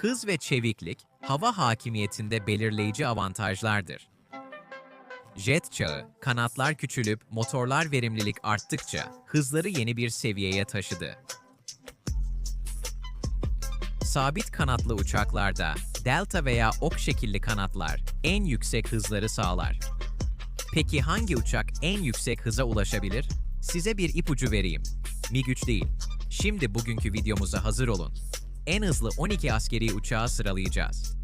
Hız ve çeviklik, hava hakimiyetinde belirleyici avantajlardır. Jet çağı, kanatlar küçülüp motorlar verimlilik arttıkça hızları yeni bir seviyeye taşıdı. Sabit kanatlı uçaklarda delta veya ok şekilli kanatlar en yüksek hızları sağlar. Peki hangi uçak en yüksek hıza ulaşabilir? Size bir ipucu vereyim. MiG-3 değil. Şimdi bugünkü videomuza hazır olun. En hızlı 12 askeri uçağı sıralayacağız.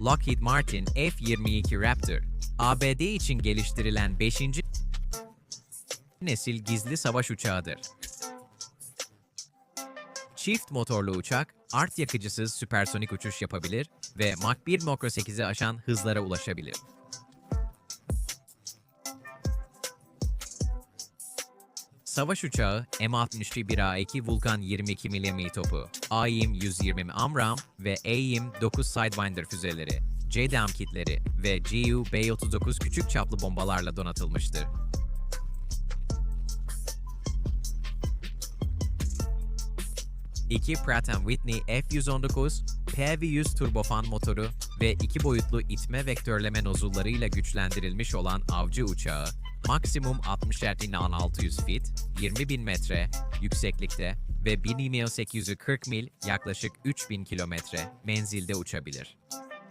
Lockheed Martin F-22 Raptor, ABD için geliştirilen 5. nesil gizli savaş uçağıdır. Çift motorlu uçak, art yakıcısız süpersonik uçuş yapabilir ve Mach 1 Mach 8'i aşan hızlara ulaşabilir. Savaş uçağı M61A2 Vulkan 22 mm topu, AIM-120 AMRAAM ve AIM-9 Sidewinder füzeleri, JDAM kitleri ve GU-B-39 küçük çaplı bombalarla donatılmıştır. İki Pratt Whitney F-119, PV-100 turbofan motoru ve iki boyutlu itme vektörleme nozullarıyla güçlendirilmiş olan avcı uçağı, maksimum 60 erdinan 600 feet, 20 bin metre yükseklikte ve 1840 mil yaklaşık 3000 kilometre menzilde uçabilir.